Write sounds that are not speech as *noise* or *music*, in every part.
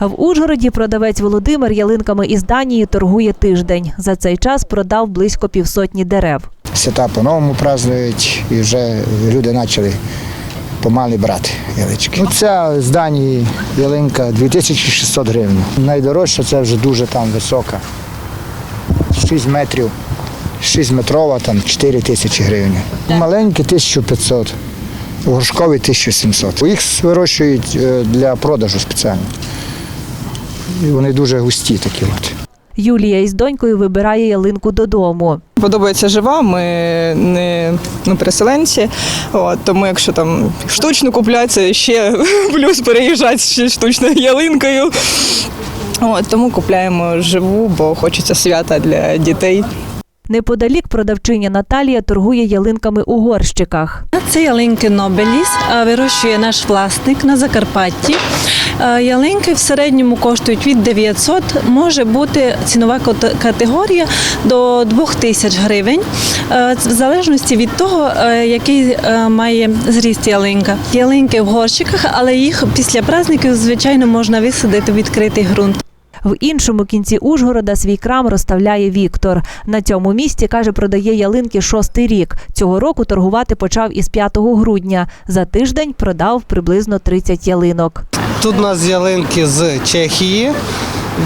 В Ужгороді продавець Володимир ялинками із Данії торгує тиждень. За цей час продав близько півсотні дерев. Свята по-новому празднують і вже люди почали помалі брати ялички. Ну, ця з Данії ялинка 2600 гривень. Найдорожча це вже дуже там висока. 6 метрів, 6 метрова, там 4 тисячі гривень. Маленькі 1500, горшкові 1700. Їх вирощують е, для продажу спеціально. І вони дуже густі такі от. Юлія із донькою вибирає ялинку додому. Подобається жива, ми не ну, переселенці. От, тому якщо там штучно купляться, ще *laughs* плюс переїжджати ще штучною ялинкою. От, тому купляємо живу, бо хочеться свята для дітей. Неподалік продавчиня Наталія торгує ялинками у горщиках. Це ялинки Нобеліс, вирощує наш власник на Закарпатті. Ялинки в середньому коштують від 900, може бути цінова категорія до 2000 гривень, в залежності від того, який має зріст ялинка. Ялинки в горщиках, але їх після праздників, звичайно, можна висадити в відкритий ґрунт. В іншому кінці Ужгорода свій крам розставляє Віктор. На цьому місці каже, продає ялинки шостий рік. Цього року торгувати почав із 5 грудня. За тиждень продав приблизно 30 ялинок. Тут у нас ялинки з Чехії.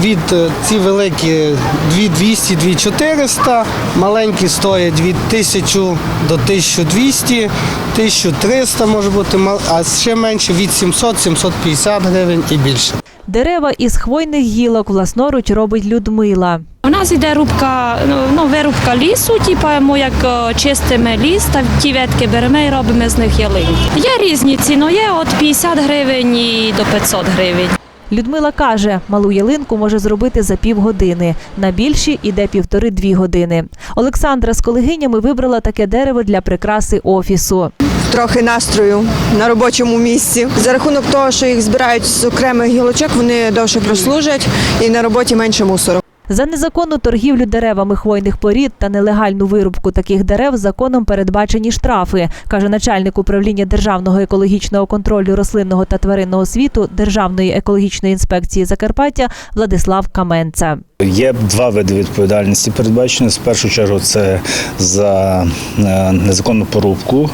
Від е, ці великі 2200 2400 маленькі стоять від 1000 до 1200, 1300 може бути, а ще менше від 700 750 гривень і більше. Дерева із хвойних гілок власноруч робить Людмила. У нас іде рубка, ну, ну, вирубка лісу, типу, ми як е, чистимо ліс, та ті ветки беремо і робимо з них ялинки. Є різні ціни, є від 50 гривень і до 500 гривень. Людмила каже, малу ялинку може зробити за півгодини. На більші іде півтори-дві години. Олександра з колегинями вибрала таке дерево для прикраси офісу. Трохи настрою на робочому місці. За рахунок того, що їх збирають з окремих гілочок, вони довше прослужать і на роботі менше мусору. За незаконну торгівлю деревами хвойних порід та нелегальну вирубку таких дерев законом передбачені штрафи, каже начальник управління Державного екологічного контролю рослинного та тваринного світу Державної екологічної інспекції Закарпаття Владислав Каменца. Є два види відповідальності передбачені. В першу чергу це за е, незаконну порубку,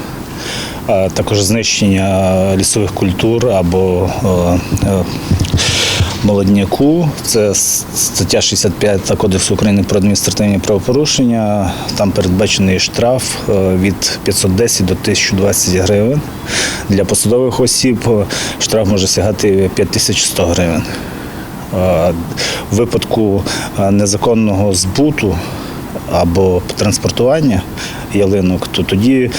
а також знищення лісових культур або е, е, молодняку. Це стаття 65 Кодексу України про адміністративні правопорушення. Там передбачений штраф е, від 510 до 1020 гривень. Для посадових осіб штраф може сягати 5100 гривень. В випадку незаконного збуту або транспортування ялинок, то тоді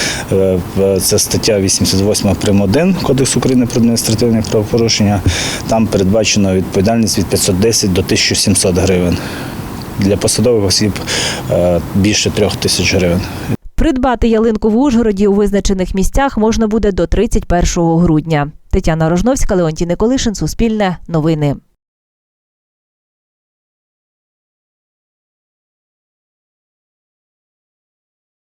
це стаття 88 прим. 1 Кодексу України про адміністративне правопорушення. Там передбачено відповідальність від 510 до 1700 гривень. Для посадових осіб е, більше трьох тисяч гривень. Придбати ялинку в Ужгороді у визначених місцях можна буде до 31 грудня. Тетяна Рожновська, Леонтій Николишин, Суспільне, Новини.